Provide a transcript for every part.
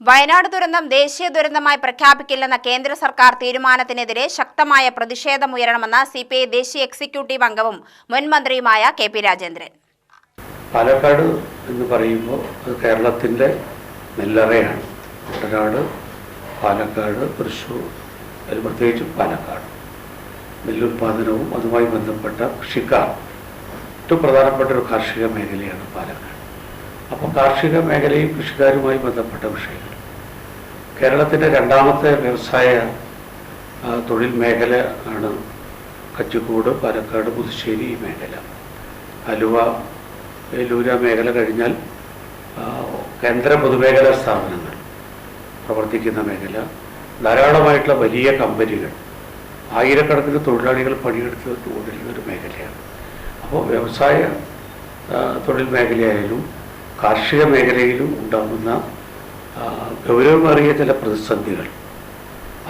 വയനാട് ദുരന്തം ദേശീയ ദുരന്തമായി പ്രഖ്യാപിക്കില്ലെന്ന കേന്ദ്ര സർക്കാർ തീരുമാനത്തിനെതിരെ ശക്തമായ പ്രതിഷേധമുയരണമെന്ന് സി പി ഐ ദേശീയ എക്സിക്യൂട്ടീവ് അംഗവും മുൻമന്ത്രിയുമായ കെ പി രാജേന്ദ്രൻ. പാലക്കാട് എന്ന് പറയുമ്പോൾ അത് കേരളത്തിന്റെ നെല്ലറയാണ്. കുട്ടനാട് പാലക്കാട് തൃശ്ശൂർ അതിൽ പ്രത്യേകിച്ച് പാലക്കാട്. നെല്ലുൽപാദനവും അതുമായി ബന്ധപ്പെട്ട കൃഷിക്കാർ. ഏറ്റവും പ്രധാനപ്പെട്ട ഒരു കാർഷിക മേഖലയാണ് പാലക്കാട്. അപ്പോൾ കാർഷിക മേഖലയും കൃഷിക്കാരുമായി ബന്ധപ്പെട്ട വിഷയങ്ങൾ. കേരളത്തിന്റെ രണ്ടാമത്തെ വ്യവസായ തൊഴിൽ മേഖല ആണ് കച്ചിക്കോട് പാലക്കാട് പുതുശ്ശേരി മേഖല. ആലുവ ലൂര മേഖല കഴിഞ്ഞാൽ കേന്ദ്ര പൊതുമേഖലാ സ്ഥാപനങ്ങൾ പ്രവർത്തിക്കുന്ന മേഖല. ധാരാളമായിട്ടുള്ള വലിയ കമ്പനികൾ. ആയിരക്കണക്കിന് തൊഴിലാളികൾ പണിയെടുത്ത് കൊണ്ടിരിക്കുന്ന ഒരു മേഖലയാണ്. അപ്പോൾ വ്യവസായ തൊഴിൽ മേഖലയായാലും കാർഷിക മേഖലയിലും ഉണ്ടാകുന്ന ഗൗരവമേറിയ ചില പ്രതിസന്ധികൾ.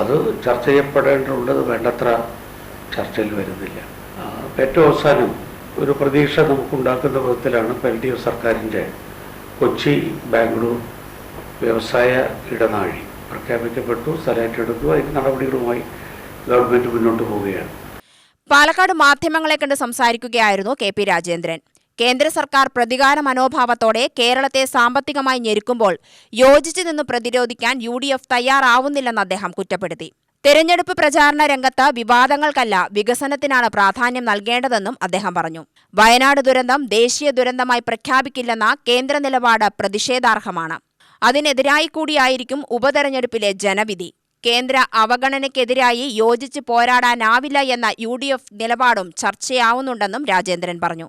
അത് ചർച്ച ചെയ്യപ്പെടേണ്ടതുള്ളത് വേണ്ടത്ര ചർച്ചയിൽ വരുന്നില്ല. ഏറ്റവും അവസാനം ഒരു പ്രതീക്ഷ നമുക്കുണ്ടാക്കുന്ന വിധത്തിലാണ് എൽ ഡി എഫ് സർക്കാരിന്റെ കൊച്ചി ബാംഗ്ലൂർ വ്യവസായ ഇടനാഴി പ്രഖ്യാപിക്കപ്പെട്ടു സ്ഥലമേറ്റെടുത്തു അതിന് നടപടികളുമായി ഗവൺമെന്റ് മുന്നോട്ട് പോവുകയാണ്. പാലക്കാട് മാധ്യമങ്ങളെ കണ്ട് സംസാരിക്കുകയായിരുന്നു കെ പി രാജേന്ദ്രൻ. കേന്ദ്ര സർക്കാർ പ്രതികാര മനോഭാവത്തോടെ കേരളത്തെ സാമ്പത്തികമായി ഞെരുക്കുമ്പോൾ യോജിച്ചു നിന്ന് പ്രതിരോധിക്കാൻ യു ഡി എഫ് തയ്യാറാവുന്നില്ലെന്ന് അദ്ദേഹം കുറ്റപ്പെടുത്തി. തെരഞ്ഞെടുപ്പ് പ്രചാരണ രംഗത്ത് വിവാദങ്ങൾക്കല്ല വികസനത്തിനാണ് പ്രാധാന്യം നൽകേണ്ടതെന്നും അദ്ദേഹം പറഞ്ഞു. വയനാട് ദുരന്തം ദേശീയ ദുരന്തമായി പ്രഖ്യാപിക്കില്ലെന്ന കേന്ദ്ര നിലപാട് പ്രതിഷേധാർഹമാണ്. അതിനെതിരായി കൂടിയായിരിക്കും ഉപതെരഞ്ഞെടുപ്പിലെ ജനവിധി. കേന്ദ്ര അവഗണനയ്ക്കെതിരായി യോജിച്ച് പോരാടാനാവില്ല എന്ന യു ഡി എഫ് നിലപാടും ചർച്ചയാവുന്നുണ്ടെന്നും രാജേന്ദ്രൻ പറഞ്ഞു.